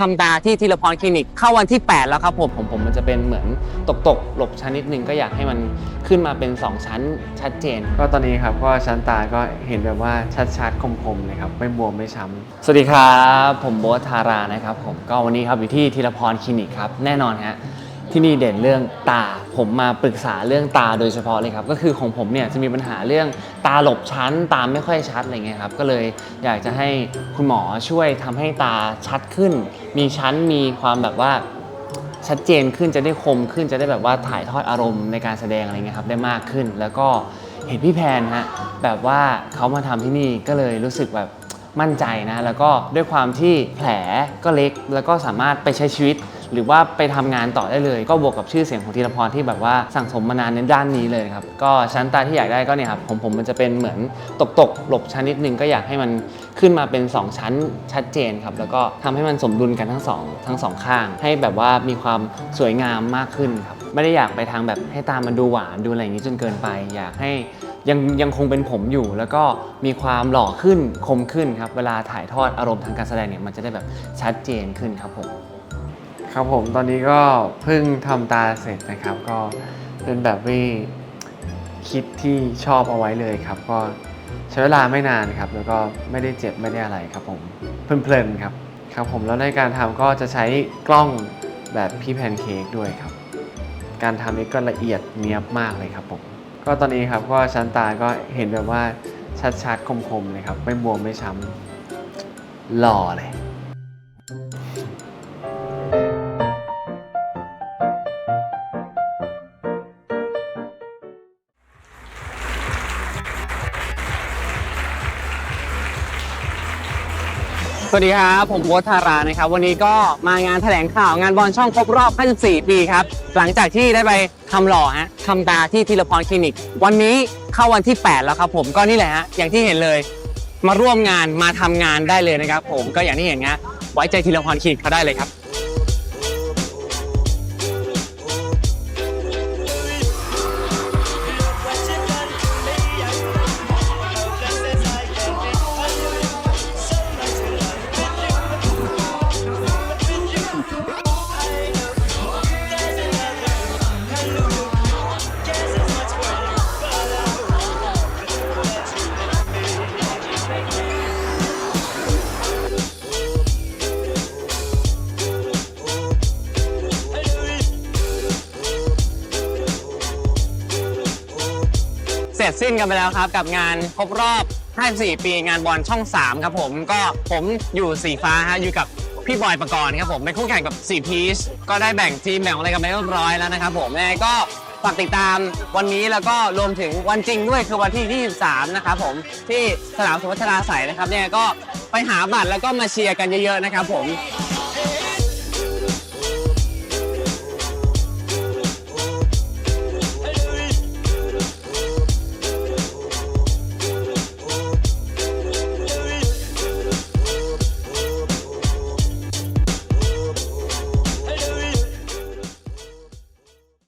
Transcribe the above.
ทำตาที่ธีรพรคลินิก เข้าวันที่ 8 แล้วครับผม ผมผมมันจะเป็นเหมือนตกตกๆหลบชั้นนิดนึงก็อยากให้มันขึ้นมาเป็น 2 ชั้นชัดเจน ก็ตอนนี้ครับก็ชั้นตาก็เห็นแบบว่าชัดๆคมๆเลยครับไม่บวมไม่ช้ำ สวัสดีครับ ผมโบ๊ทธารานะครับผมก็วันนี้ครับอยู่ที่ธีรพรคลินิกครับ แน่นอนฮะ ที่นี่เด่นเรื่องตา ผมมาปรึกษาเรื่องตาโดยเฉพาะเลยครับ ก็คือของผมเนี่ยจะมีปัญหาเรื่องตาหลบชั้น ตาไม่ค่อยชัดอะไรเงี้ยครับ ก็เลยอยากจะให้คุณหมอช่วยทำให้ตาชัดขึ้น มีชั้น มีความแบบว่าชัดเจนขึ้นจะได้คมขึ้นจะได้แบบว่าถ่ายทอดอารมณ์ในการแสดงอะไรเงี้ยครับได้มากขึ้น แล้วก็เห็นพี่แพนฮะแบบว่าเขามาทำที่นี่ก็เลยรู้สึกแบบมั่นใจนะ แล้วก็ด้วยความที่แผลก็เล็กแล้วก็สามารถไปใช้ชีวิต หรือว่าไปทำงานต่อได้เลย ก็บวกกับชื่อเสียงของธีรพรที่แบบว่าสั่งสมมานานในด้านนี้เลยครับก็ชั้นตาที่อยากได้ก็เนี่ยครับผมผมมันจะเป็นเหมือนตกตกหลบชั้นนิดนึงก็อยากให้มันขึ้นมาเป็น 2 ชั้นชัดเจนครับแล้วก็ทำให้มันสมดุลกันทั้งสองทั้งสองข้าง ให้แบบว่ามีความสวยงามมากขึ้นครับไม่ได้อยากไปทางแบบให้ตามันดูหวานดูอะไรอย่างนี้จนเกินไป อยากให้ยังยังคงเป็นผมอยู่แล้วก็มีความหล่อขึ้นคมขึ้นครับ เวลาถ่ายทอดอารมณ์ทางการแสดงเนี่ยมันจะได้แบบชัดเจนขึ้นครับผม ครับผมตอนนี้ก็เพิ่งทำตาเสร็จนะครับ ก็เป็นแบบที่คิดที่ชอบเอาไว้เลยครับ ก็ใช้เวลาไม่นานครับ แล้วก็ไม่ได้เจ็บไม่ได้อะไรครับผมเพลินๆครับครับผมแล้วในการทำก็จะใช้กล้องแบบพี่แพนเค้กด้วยครับ การทำนี้ก็ละเอียดเนียบมากเลยครับผมก็ตอนนี้ครับก็ชั้นตาก็เห็นแบบว่าชัดๆคมๆเลยครับ ไม่บวมไม่ช้ำหล่อเลย สวัสดีครับผมโบ๊ทธารานะครับ วันนี้ก็มางานแถลงข่าวงานบอลช่องครบรอบ 54 ปีครับ หลังจากที่ได้ไปทำหล่อฮะทำตาที่ธีรพรคลินิก วันนี้เข้าวันที่ 8 แล้วครับผมก็นี่แหละฮะอย่างที่เห็นเลย มาร่วมงานมาทำงานได้เลยนะครับ ผมก็อย่างที่เห็นฮะไว้ใจธีรพรคลินิกเขาได้เลยครับ เสร็จสิ้นกันไปแล้วครับ กับงานครบรอบ 54 ปีงานบอลช่อง 3 ครับผมก็ผมอยู่สีฟ้าฮะอยู่กับพี่บอยประกรณ์ครับผมเป็นคู่แข่งกับ4พีชก็ได้แบ่งทีมแบ่งอะไรกันไปเรียบร้อยแล้วนะครับผมยังไงก็ฝากติดตามวันนี้แล้วก็รวมถึงวันจริงด้วยคือวันที่ 23 นะครับผมที่สนามสุพัชราใสยนะครับเนี่ยก็ไปหาบัตรแล้วก็มาเชียร์กันเยอะๆนะครับผม